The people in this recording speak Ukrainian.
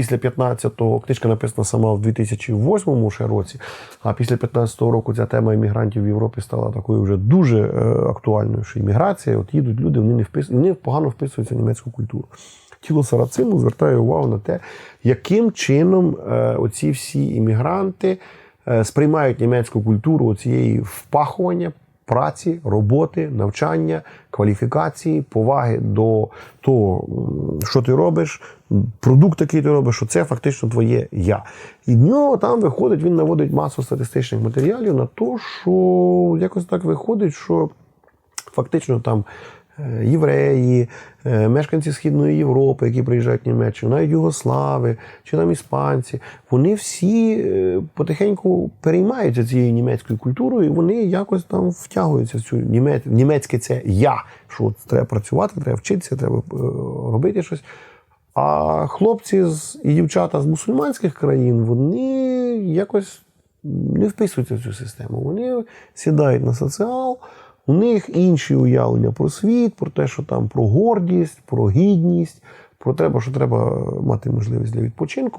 Після 15-го книжка написана сама в 2008 ще році. А після 15-го року ця тема іммігрантів в Європі стала такою вже дуже е, актуальною, що імміграція, от їдуть люди, вони не впис... вони погано вписуються в німецьку культуру. Тіло Сарацину звертає увагу на те, яким чином е, оці всі іммігранти е, сприймають німецьку культуру цієї впахування, праці, роботи, навчання, кваліфікації, поваги до того, що ти робиш, продукт, який ти робиш, що це фактично твоє я. І в нього там виходить, він наводить масу статистичних матеріалів на те, що якось так виходить, що фактично там євреї, е, мешканці Східної Європи, які приїжджають в Німеччину, навіть Югослави чи там іспанці, вони всі е, потихеньку переймаються цією німецькою культурою, і вони якось там втягуються в цю німець, німецьке це я. Що треба працювати, треба вчитися, треба е, робити щось. А хлопці і дівчата з мусульманських країн, вони якось не вписуються в цю систему. Вони сідають на соціал, у них інші уявлення про світ, про те, що там про гордість, про гідність, про те, що треба мати можливість для відпочинку.